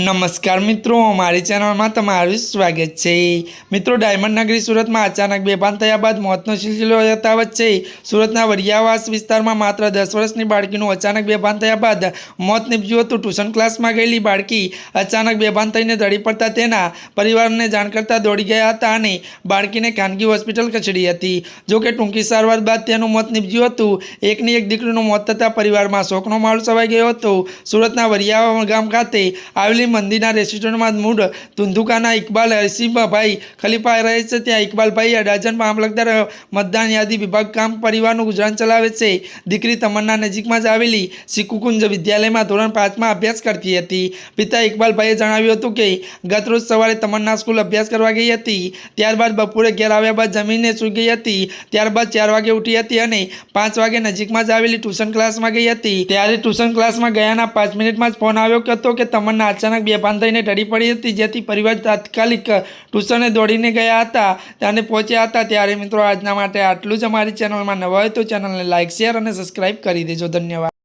નમસ્કાર મિત્રો, અમારી ચેનલમાં તમારું સ્વાગત છે. મિત્રો, ડાયમંડ નગરી સુરતમાં અચાનક બેભાન થયા બાદ મોતનો સિલસિલો યથાવત છે. સુરતના વરિયાવાસ વિસ્તારમાં માત્ર દસ વર્ષની બાળકીનું અચાનક બેભાન થયા બાદ મોત નીપજ્યું હતું. ટ્યુશન ક્લાસમાં ગયેલી બાળકી અચાનક બેભાન થઈને ધડી પડતા તેના પરિવારને જાણ કરતા દોડી ગયા હતા અને બાળકીને ખાનગી હોસ્પિટલ ખસેડી હતી. જો કે ટૂંકી સારવાર બાદ તેનું મોત નીપજ્યું હતું. એકની એક દીકરીનું મોત થતાં પરિવારમાં શોકનો માહોલ છવાઈ ગયો હતો. સુરતના વરિયાવા ગામ ખાતે આવેલી મંદિરના રેસ્ટોરન્ટમાં મૂળ ધુંધુકાના ઇકબાલ હસીબભાઈ ખલીફા રહે છે. ત્યાં ઇકબાલભાઈ અડાજણ મામલતદાર, મતદાન યાદી વિભાગ, કામ પરિવારનું ગુજરાન ચલાવે છે. દીકરી તમન્ના નજીકમાં જ આવેલી સિકુકુંજ વિદ્યાલયમાં ધોરણ પાંચમાં અભ્યાસ કરતી હતી. પિતા ઇકબાલભાઈએ જણાવ્યું હતું કે ગતરોજ સવારે તમન્ના સ્કૂલ અભ્યાસ કરવા ગઈ હતી. ત્યારબાદ બપોરે ઘેર આવ્યા બાદ જમીને સૂઈ ગઈ હતી. ત્યારબાદ ચાર વાગે ઉઠી હતી અને પાંચ વાગે નજીકમાં જ આવેલી ટ્યુશન ક્લાસમાં ગઈ હતી. ત્યારે ટ્યુશન ક્લાસમાં ગયાના પાંચ મિનિટમાં જ ફોન આવ્યો હતો કે તમન્ના અચાનક બેભાન થઈને ઢળી પડી હતી, જેથી પરિવાર તાત્કાલિક ટ્યુશને દોડીને ગયા હતા અને પહોંચ્યા હતા. ત્યારે મિત્રો, આજના માટે આટલું જ. અમારી ચેનલમાં નવા હોય તો ચેનલને લાઇક શેર અને સબસ્ક્રાઇબ કરી દેજો. ધન્યવાદ.